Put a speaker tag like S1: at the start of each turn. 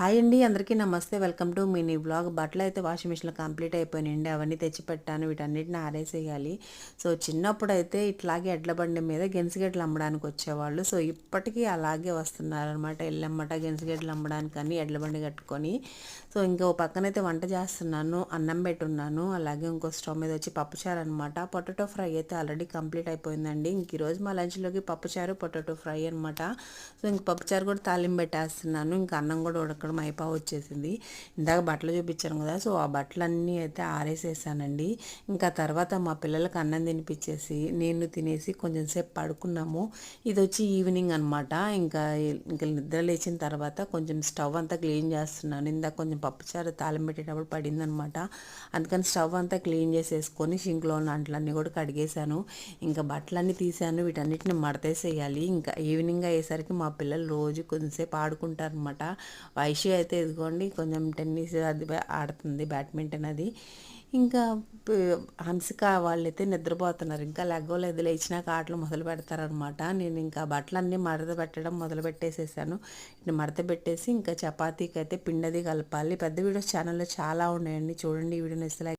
S1: Hi అండి అందరికీ నమస్తే. Welcome to mini blog. బట్టలు అయితే వాషింగ్ మిషన్లో కంప్లీట్ అయిపోయినాయండి అవన్నీ తెచ్చి పెట్టాను. వీటన్నిటిని ఆరేసేయాలి. సో చిన్నప్పుడు అయితే ఇట్లాగే ఎడ్ల బండి మీద గెన్సిగడ్డలు అమ్మడానికి వచ్చేవాళ్ళు. సో ఇప్పటికీ అలాగే వస్తున్నారనమాట ఎల్లమ్మట గెన్సిగడ్డలు అమ్మడానికి అని ఎడ్ల బండి కట్టుకొని. సో ఇంకో పక్కనైతే వంట చేస్తున్నాను. అన్నం పెట్టున్నాను. అలాగే ఇంకో స్టవ్ మీద వచ్చి పప్పుచారు అనమాట పొటాటో ఫ్రై అయితే ఆల్రెడీ కంప్లీట్ అయిపోయిందండి. ఇంక ఈరోజు మా లంచ్లోకి పప్పుచారు పొటాటో ఫ్రై అనమాట సో ఇంక పప్పుచారు కూడా తాలింపు పెట్టేస్తున్నాను. ఇంకా అన్నం కూడా ఉడకడం మైపా వచ్చేసింది. ఇందాక బట్టలు చూపించాను కదా సో ఆ బట్టలన్నీ అయితే ఆరేసేసానండి. ఇంకా తర్వాత మా పిల్లలకి అన్నం తినిపించేసి నేను తినేసి కొంచెం సేపు పడుకున్నాము. ఇది వచ్చి ఈవినింగ్ అనమాట ఇంకా ఇంకా నిద్ర లేచిన తర్వాత కొంచెం స్టవ్ అంతా క్లీన్ చేస్తున్నాను. ఇందాక కొంచెం పప్పుచారు తాళం పెట్టేటప్పుడు పడిందనమాట అందుకని స్టవ్ అంతా క్లీన్ చేసేసుకొని షింక్లో ఉన్న అంట్లన్నీ కూడా కడిగేశాను. ఇంకా బట్టలన్నీ తీసాను వీటన్నిటిని మడతేసేయాలి. ఇంకా ఈవినింగ్ అయ్యేసరికి మా పిల్లలు రోజు కొంచెంసేపు ఆడుకుంటారనమాట వైషి అయితే ఇదిగోండి కొంచెం టెన్నిస్ అది ఆడుతుంది బ్యాడ్మింటన్ అది. ఇంకా హంసిక వాళ్ళైతే నిద్రపోతున్నారు. ఇంకా లెగ్గోలేదు. లేచినాక ఆటలు మొదలు పెడతారనమాట నేను ఇంకా బట్టలన్నీ మడత పెట్టడం మొదలు పెట్టేసేసాను. మడత పెట్టేసి ఇంకా చపాతీకి అయితే పిండది కలపాలి. పెద్ద వీడియోస్ ఛానల్లో చాలా ఉన్నాయండి. చూడండి ఈ వీడియోని ఇస్తే